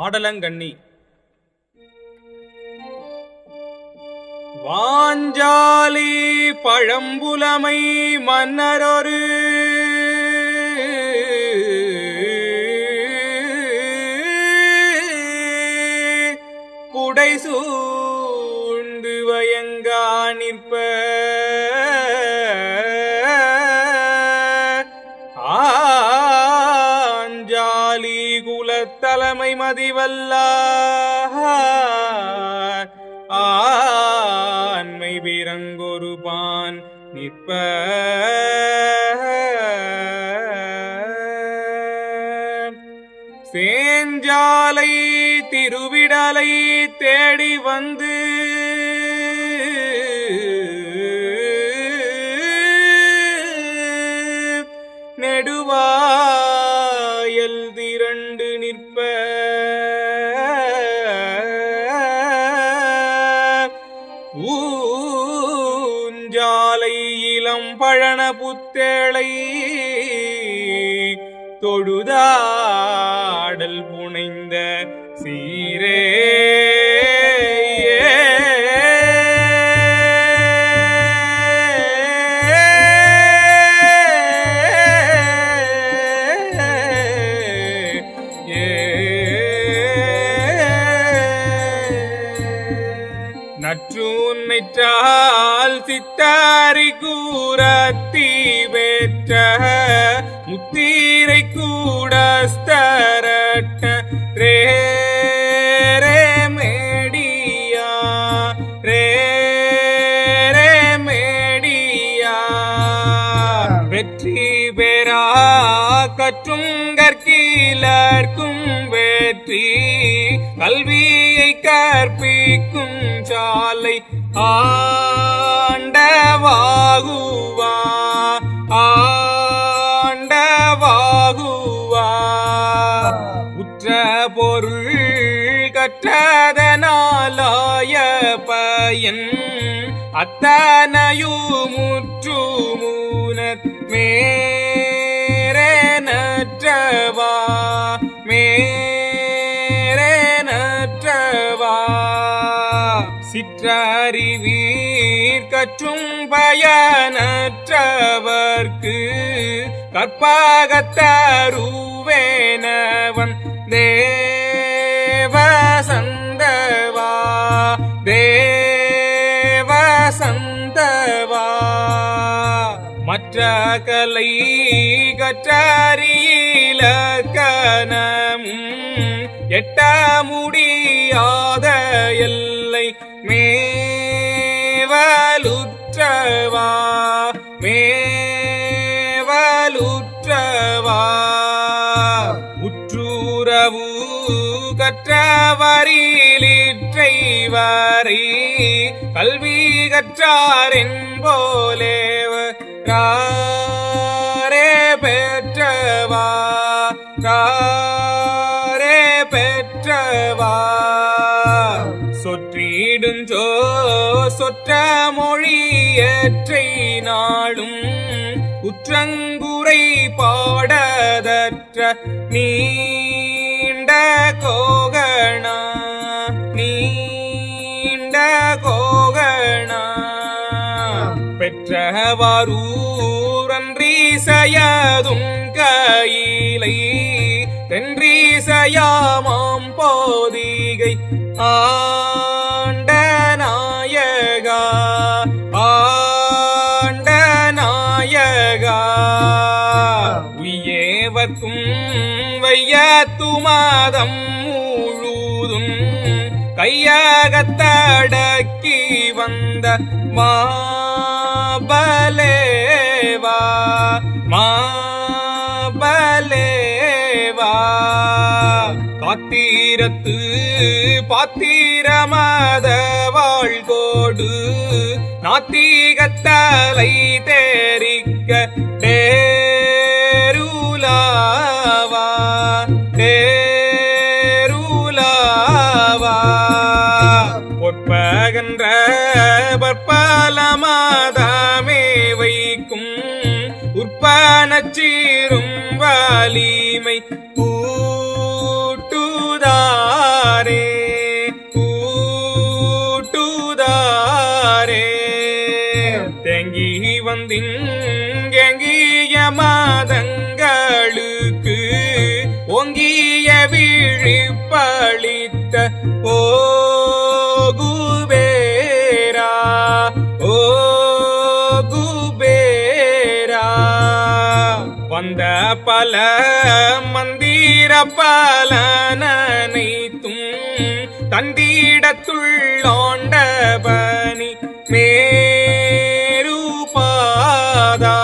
ஆடலங்கண்ணி. வாஞ்சாலி பழம்புலமை மன்னரொரு குலத்தலைமை மதிவல்ல ஆண்மை வீரங்கொரு நிற்ப. சேஞ்சாலை திருவிடலை தேடி வந்து நெடுவாயல் ஊஞ்சாலை இளம் பழன புத்தேளை தொழுதாடல் புனைந்த நெற்றால் சித்தாரி கூறத்தி வேற்ற முத்தீரை கூடஸ்தரட்ட ரே ரே மேடியா ரே ரே மேடியா வெற்றி பெறா கற்றும் கற்கீழர்க்கும் வெற்றி கல்வியை கற்பிக்கும் சாலை ஆண்டவாகுவா ஆண்டவாகுவா. உற்ற பொருள் கற்றதனாலாய பயன் அத்தனையுமுற்றுமூனர் மேரே சிற்றறிவீர் கற்றும் பயனற்றவர்க்கு கற்பாகத்தருவேனவன். தேவசந்தவா தேவசந்தவா. மற்ற கலை கற்றறியிலக்கணமும் எட்ட முடியாத எல்லை மேவலுற்றவா மேவலுற்றவா. உற்றூரவு கற்றவரிலிற்றைவரி கல்வி கற்றாரின் போலேவ காரே பெற்றவா காரே பெற்றவா. சொற்றிடுஞ்சோ சொற்ற மொழியற்றை நாளும் உற்றங்குறை பாடதற்ற நீண்ட கோகணா நீண்ட கோகணா. பெற்றவாரூரன்றி சயதும் கையிலை தென்றீசையாமாம் போதிகை ஆ உய்யேவர்க்கும் வையத்துமாதம் முழுதும் கையாகத்தடக்கி வந்த மாபலேவா மாபலேவா. காத்தீரத்து பாத்திரமத வாழ்கோடு நாத்தீகத்தலை தேரிக்க தே பனச்சீரும் வாலிமை கூட்டுதாரே கூட்டுதாரே. தேங்கி வந்திங்கெங்கிய மாதங்களுக்கு ஒங்கிய விழிப்பளித்த ஓ பால மந்திர பாலனைத்தும் தந்தீடத்துள்ளோண்டபனி மேருபாதா